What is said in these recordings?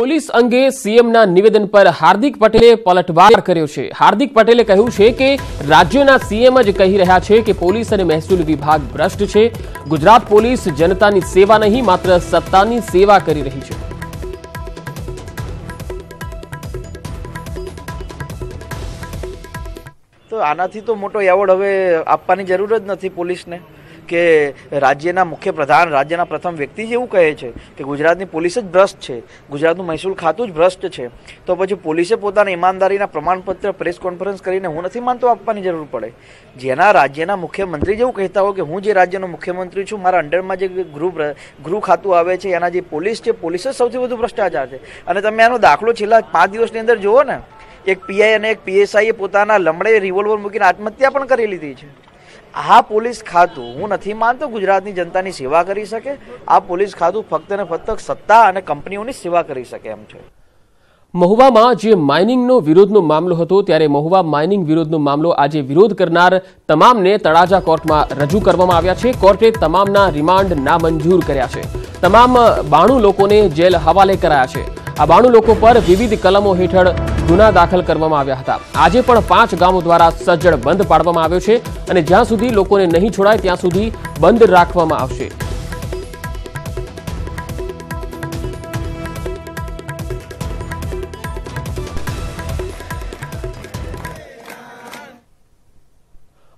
Police અંગે સીએમના નિવેદન પર હાર્દિક પટેલે પલટવાર કર્યો છે. હાર્દિક પટેલે કહ્યું છે કે રાજ્યના સીએમ જ કહી રહ્યા છે કે પોલીસ અને મહેસૂલ વિભાગ ભ્રષ્ટ છે. ગુજરાત પોલીસ જનતાની સેવા નહીં, માત્ર સત્તાની સેવા કરી રહી છે. તો આનાથી તો મોટો એવોર્ડ હવે આપવાની જરૂર જ નથી પોલીસને. કે રાજ્યના મુખ્ય પ્રધાન, રાજ્યના પ્રથમ વ્યક્તિ જ એવું કહે છે કે ગુજરાતની પોલીસ જ ભ્રષ્ટ છે. ગુજરાતનું મહેસૂલ ખાતું જ ભ્રષ્ટ છે. તો પછી પોલીસે પોતાના ઈમાનદારીના પ્રમાણપત્ર પ્રેસ કોન્ફરન્સ કરીને હું નથી માનતો આપવાની જરૂર પડે. જેના રાજ્યના મુખ્યમંત્રી જેવું કહેતા હોય કે હું જે રાજ્યનો મુખ્યમંત્રી છું, મારા અંડરમાં જે ગૃહ ગૃહ ખાતું આવે છે, એના જે પોલીસ છે, પોલીસ જ સૌથી વધુ ભ્રષ્ટાચાર છે. અને તમે આનો દાખલો છેલ્લા પાંચ દિવસની અંદર જુઓ ને, એક પીઆઈ અને એક પીએસઆઈએ પોતાના લમડે રિવોલ્વર મૂકીને આત્મહત્યા પણ કરી લીધી છે. આ પોલીસ ખાતું હું નથી માનતો ગુજરાતની જનતાની સેવા કરી શકે. આ પોલીસ ખાતું ફક્ત ને ફક્ત સત્તા અને કંપનીઓની સેવા કરી શકે એમ છે. મહુવામાં જે માઇનિંગનો વિરોધનો મામલો હતો, ત્યારે મહુવા માઇનિંગ વિરોધનો મામલો આજે વિરોધ કરનાર તમામને તળાજા કોર્ટમાં રજૂ કરવામાં આવ્યા છે. કોર્ટે તમામના રિમાન્ડ નામંજૂર કર્યા છે. તમામ બાણું લોકોને જેલ હવાલે કરાયા છે. આ બાણું લોકો પર વિવિધ કલમો હેઠળ ગુના દાખલ કરવામાં આવ્યા હતા. આજે પણ પાંચ ગામો દ્વારા સજ્જડ બંધ પાડવામાં આવ્યો છે અને જ્યાં સુધી લોકોને નહીં છોડાય ત્યાં સુધી બંધ રાખવામાં આવશે.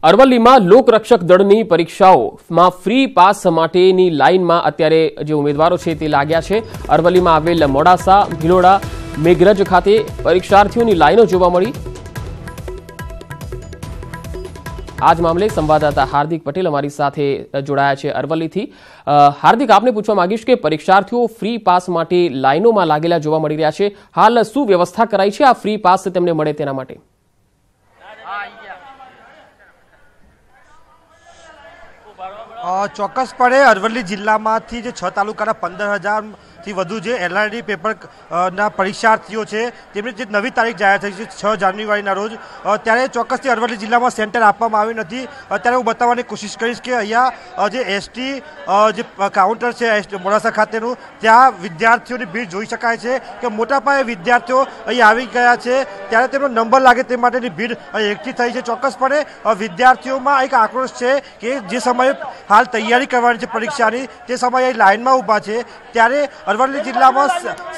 અરવલ્લીમાં લોકરક્ષક દળની પરીક્ષાઓમાં ફ્રી પાસ માટેની લાઇનમાં અત્યારે જે ઉમેદવારો છે તે લાગ્યા છે. અરવલ્લીમાં આવેલ મોડાસા ભિલોડા મેઘરજ ખાતે પરીક્ષાર્થીઓની લાઇનો જોવા મળી. આજ મામલે સંવાદદાતા હાર્દિક પટેલ અમારી સાથે જોડાયા છે અરવલ્લીથી. હાર્દિક, આપને પૂછવા માંગીશ કે પરીક્ષાર્થીઓ ફ્રી પાસ માટે લાઇનોમાં લાગેલા જોવા મળી રહ્યા છે. હાલ શું વ્યવસ્થા કરાઈ છે? આ ફ્રી પાસ તેમને મળે તેના માટે. ચોક્કસપણે અરવલ્લી જિલ્લામાંથી જે છ તાલુકાના પંદર હજારથી વધુ જે એલઆરડી પેપર ના પરીક્ષાર્થીઓ છે, તેમની જે નવી તારીખ જાહેર થઈ છે, છ જાન્યુઆરીના રોજ ત્યારે ચોક્કસથી અરવલ્લી જિલ્લામાં સેન્ટર આપવામાં આવ્યું નથી. અત્યારે હું બતાવવાની કોશિશ કરીશ કે અહીંયા જે એસટી જે કાઉન્ટર છે મોડાસા ખાતેનું, ત્યાં વિદ્યાર્થીઓની ભીડ જોઈ શકાય છે કે મોટા પાયે વિદ્યાર્થીઓ અહીં આવી ગયા છે, ત્યારે તેમનો નંબર લાગે તે માટેની ભીડ એકઠી થઈ છે. ચોક્કસપણે વિદ્યાર્થીઓમાં એક આક્રોશ છે કે જે સમયે હાલ તૈયારી કરવાની છે પરીક્ષાની, તે સમયે લાઇનમાં ઊભા છે. ત્યારે અરવલ્લી જિલ્લામાં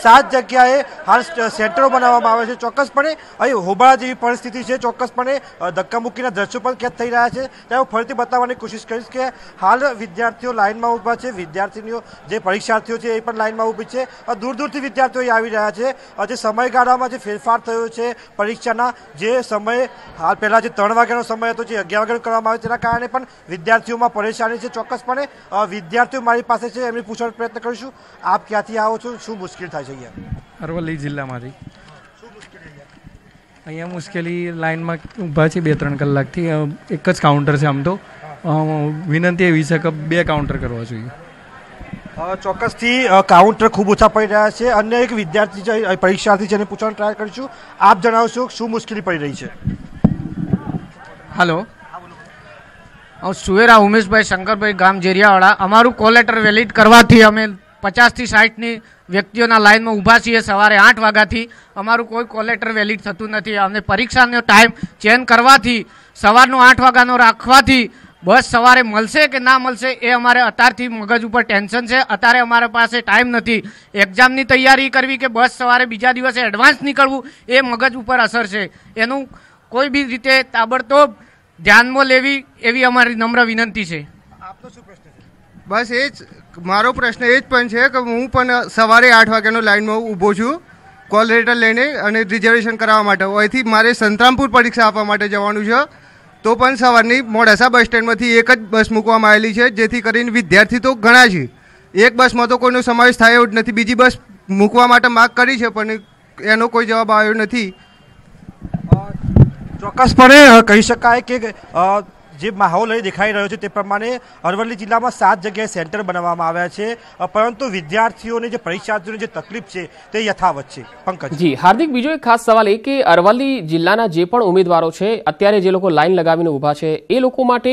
સાત જગ્યાએ હાલ સેન્ટરો બનાવવામાં આવે છે. ચોક્કસપણે અહીં હોબાળા જેવી પરિસ્થિતિ છે. ચોક્કસપણે ધક્કામુક્કીના દ્રશ્યો પણ કેદ થઈ રહ્યા છે. ત્યારે હું ફરીથી બતાવવાની કોશિશ કરીશ કે હાલ વિદ્યાર્થીઓ લાઇનમાં ઊભા છે. વિદ્યાર્થીનીઓ જે પરીક્ષાર્થીઓ છે એ પણ લાઇનમાં ઊભી છે. દૂર દૂરથી વિદ્યાર્થીઓ અહીં આવી રહ્યા છે. જે સમયગાળામાં જે ફેરફાર થયો છે પરીક્ષાના, જે સમય હાલ પહેલાં જે ત્રણ વાગ્યાનો સમય હતો, જે અગિયાર વાગ્યાનો કરવામાં આવ્યો તેના કારણે પણ વિદ્યાર્થીઓમાં પરેશાની છે. ચોક્કસપણે વિદ્યાર્થીઓ મારી પાસે છે. એમની પૂછવાનો પ્રયત્ન કરીશું. આપ ક્યાંથી આવો છો શું મુશ્કેલ થાય છે અહીંયા? અરવલ્લી જિલ્લામાંથી. અહીંયા? મુશ્કેલી લાઇનમાં ઊભા છે બે ત્રણ કલાકથી. એક જ કાઉન્ટર છે આમ તો. વિનંતી એવી છે કે બે કાઉન્ટર કરવા જોઈએ. ચોક્કસથી કાઉન્ટર ખૂબ ઓછા પડી રહ્યા છે અન્ય એક વિદ્યાર્થી છે પરીક્ષાર્થી છે એને પૂછવાનો ટ્રાય કરીશું. આપ જણાવશો શું મુશ્કેલી પડી રહી છે? હાલો. હું સુવેરા ઉમેશભાઈ શંકરભાઈ ગામ જેરિયાવાળા. અમારું કોલેટર વેલિડ કરવાથી અમે પચાસથી સાઠની વ્યક્તિઓના લાઇનમાં ઊભા છીએ સવારે આઠ વાગ્યાથી. અમારું કોઈ કોલેટર વેલિડ થતું નથી. અમને પરીક્ષાનો ટાઈમ ચેન્જ કરવાથી સવારનો આઠ વાગ્યાનો રાખવાથી બસ સવારે મળશે કે ના મળશે એ અમારે અત્યારથી મગજ ઉપર ટેન્શન છે. અત્યારે અમારા પાસે ટાઈમ નથી. એક્ઝામની તૈયારી કરવી કે બસ સવારે બીજા દિવસે એડવાન્સ નીકળવું એ મગજ ઉપર અસર છે. એનું કોઈ બી રીતે તાબડતોબ ધ્યાનમાં લેવી એવી અમારી નમ્ર વિનંતી છે? બસ એ જ મારો પ્રશ્ન એ જ પણ છે કે હું પણ સવારે આઠ વાગ્યાનો લાઇનમાં ઊભો છું કોલ લેટર લઈને અને રિઝર્વેશન કરાવવા માટે. અહીંથી મારે સંતરામપુર પરીક્ષા આપવા માટે જવાનું છે. તો પણ સવારની મોડાસા બસ સ્ટેન્ડમાંથી એક જ બસ મૂકવામાં આવેલી છે, જેથી કરીને વિદ્યાર્થી તો ઘણા છે. એક બસમાં તો કોઈનો સમાવેશ થાય એવું જ નથી. બીજી બસ મૂકવા માટે માગ કરી છે, પણ એનો કોઈ જવાબ આવ્યો નથી. ચોક્કસપણે કહી શકાય કે જે માહોલ અહીં દેખાઈ રહ્યો છે તે પ્રમાણે અરવલ્લી જિલ્લામાં સાત જગ્યાએ સેન્ટર બનાવવામાં આવ્યા છે પરંતુ વિદ્યાર્થીઓને જે પરીક્ષાર્થીઓની જે તકલીફ છે તે યથાવત છે. પંકજ. જી, હાર્દિક, બીજો એક ખાસ સવાલ એ કે અરવલ્લી જિલ્લાના જે પણ ઉમેદવારો છે, અત્યારે જે લોકો લાઈન લગાવીને ઊભા છે, એ લોકો માટે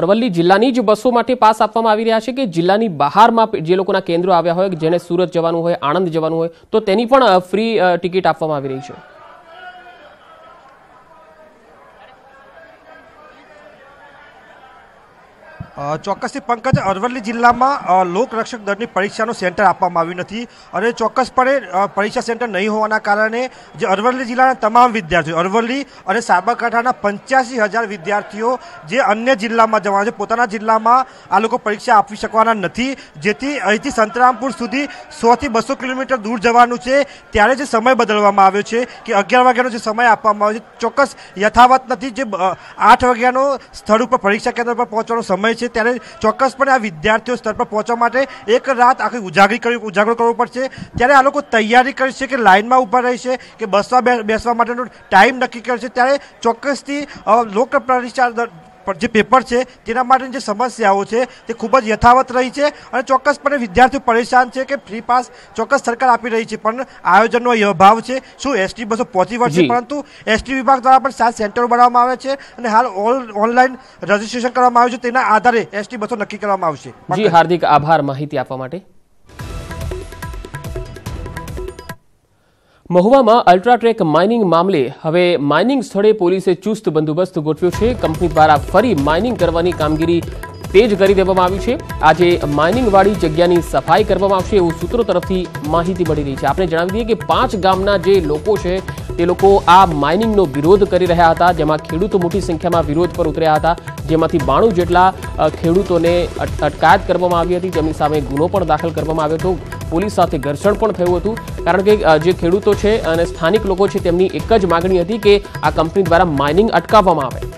અરવલ્લી જિલ્લાની જ બસો માટે પાસ આપવામાં આવી રહ્યા છે કે જિલ્લાની બહારમાં જે લોકોના કેન્દ્રો આવ્યા હોય, જેને સુરત જવાનું હોય, આણંદ જવાનું હોય, તો તેની પણ ફ્રી ટિકિટ આપવામાં આવી રહી છે? ચોક્કસથી પંકજ, અરવલ્લી જિલ્લામાં લોકરક્ષક દળની પરીક્ષાનું સેન્ટર આપવામાં આવ્યું નથી અને ચોક્કસપણે પરીક્ષા સેન્ટર નહીં હોવાના કારણે જે અરવલ્લી જિલ્લાના તમામ વિદ્યાર્થીઓ, અરવલ્લી અને સાબરકાંઠાના પંચ્યાસી હજાર વિદ્યાર્થીઓ જે અન્ય જિલ્લામાં જવાના છે, પોતાના જિલ્લામાં આ લોકો પરીક્ષા આપી શકવાના નથી. જેથી અહીંથી સંતરામપુર સુધી સોથી બસો કિલોમીટર દૂર જવાનું છે. ત્યારે જે સમય બદલવામાં આવ્યો છે કે અગિયાર વાગ્યાનો જે સમય આપવામાં આવ્યો છે, ચોક્કસ યથાવત નથી જે આઠ વાગ્યાનો સ્થળ ઉપર પરીક્ષા કેન્દ્ર પર પહોંચવાનો સમય છે. ત્યારે ચોક્કસપણે આ વિદ્યાર્થીઓ સ્થળ પર પહોંચવા માટે એક રાત આખી ઉજાગરી કરવી ઉજાગરો કરવો પડશે. ત્યારે આ લોકો તૈયારી કરી છે કે લાઇનમાં ઊભા રહેશે કે બસમાં બે- બેસવા માટેનો ટાઈમ નક્કી કરશે. ત્યારે ચોક્કસથી અ, લોક પરીક્ષા પર જે પેપર છે તેના માટેની જે સમસ્યાઓ છે તે ખૂબ જ યથાવત રહી છે અને ચોક્કસપણે વિદ્યાર્થીઓ પરેશાન છે કે ફ્રી પાસ ચોક્કસ સરકાર આપી રહી છે પણ આયોજનનો અભાવ છે. શું એસટી બસો પહોંચી વળશે. પરંતુ એસટી વિભાગ દ્વારા પણ સાત સેન્ટરો બનાવવામાં આવે છે અને હાલ ઓલ ઓનલાઈન રજીસ્ટ્રેશન કરવામાં આવ્યું છે તેના આધારે એસટી બસો નક્કી કરવામાં આવશે. જી હાર્દિક આભાર માહિતી આપવા માટે. મહુવામાં અલ્ટ્રાટ્રેક માઇનિંગ મામલે હવે માઇનિંગ સ્થળે પોલીસે ચુસ્ત બંદોબસ્ત ગોઠવ્યો છે. કંપની દ્વારા ફરી માઇનિંગ કરવાની કામગીરી તેજ કરી દેવામાં આવી છે. આજે માઇનિંગવાળી જગ્યાની સફાઈ કરવામાં આવશે એવું સૂત્રો તરફથી માહિતી મળી રહી છે. આપણે જણાવી દઈએ કે પાંચ ગામના જે લોકો છે તે લોકો આ માઇનિંગનો વિરોધ કરી રહ્યા હતા, જેમાં ખેડૂતો મોટી સંખ્યામાં વિરોધ પર ઉતર્યા હતા. જેમાંથી બાણું જેટલા ખેડૂતોને અટ- અટકાયત કરવામાં આવી હતી. તેમની સામે ગુનો પણ દાખલ કરવામાં આવ્યો હતો. પોલીસ સાથે ઘર્ષણ પણ થયું હતું. કારણ કે જે ખેડૂતો છે અને સ્થાનિક લોકો છે, તેમની એક જ માગણી હતી કે આ કંપની દ્વારા માઇનિંગ અટકાવવામાં આવે.